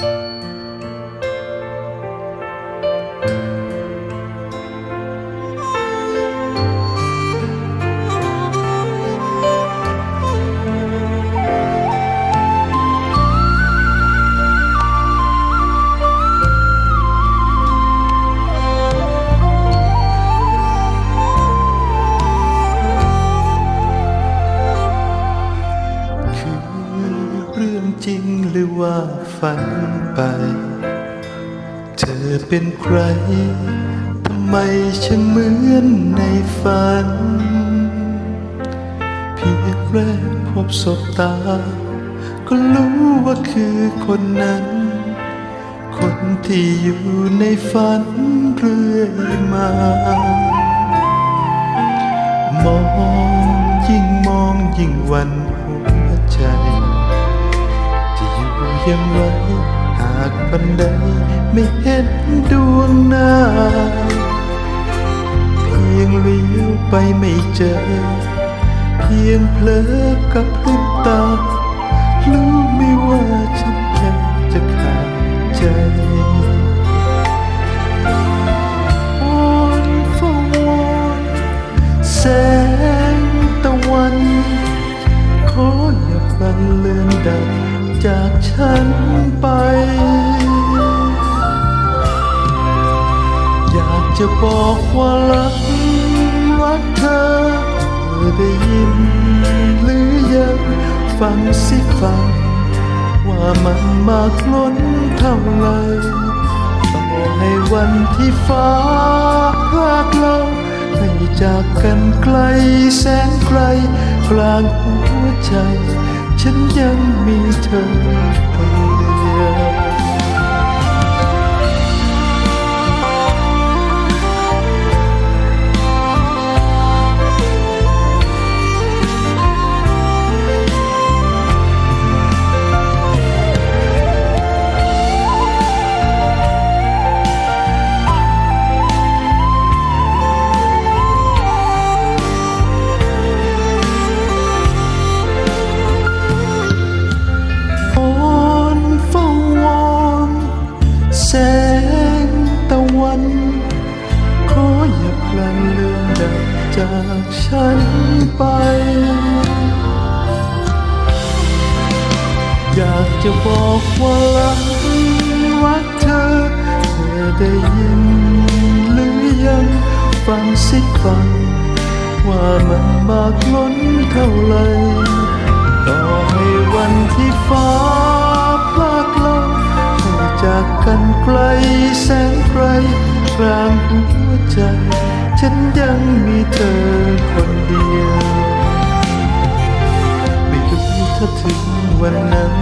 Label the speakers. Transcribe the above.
Speaker 1: คื รื่องจริงหรือว่าฝันไป เธอเป็นใคร ทำไมฉันเหมือนในฝัน เพียงแรกพบสบตา ก็รู้ว่าคือคนนั้น คนที่อยู่ในฝันเรื่อยมา อยู่อย่างไรหากวันใดไม่เห็นดวงหน้า เพียงเลี้ยวไปไม่เจอ เพียงเพลอกับพริบตา รู้ไม่ว่าฉันแค่จะขาดใจ เลือนดับจากฉันไป อยากจะบอกว่ารักรักเธอเธอได้ยินหรือยังฟังสิฟัง ว่ามันมากล้นเท่าไรต่อให้วันที่ฟ้าพรากเราให้จากกันไกลแสนไกลกลางหัวใจ ฉันยังมีเธอ จากฉันไป อยากจะบอกว่ารักรักเธอ เธอได้ยินหรือยังฟังสิฟัง ว่ามันมากล้นเท่าไหรต่อให้วันที่ฟ้าพลากเราให้จากกันไกลแสนไกล กลางหัวใจ ฉันยังมีเธอคนเดียว ไม่รู้ถ้าถึงวันนั้น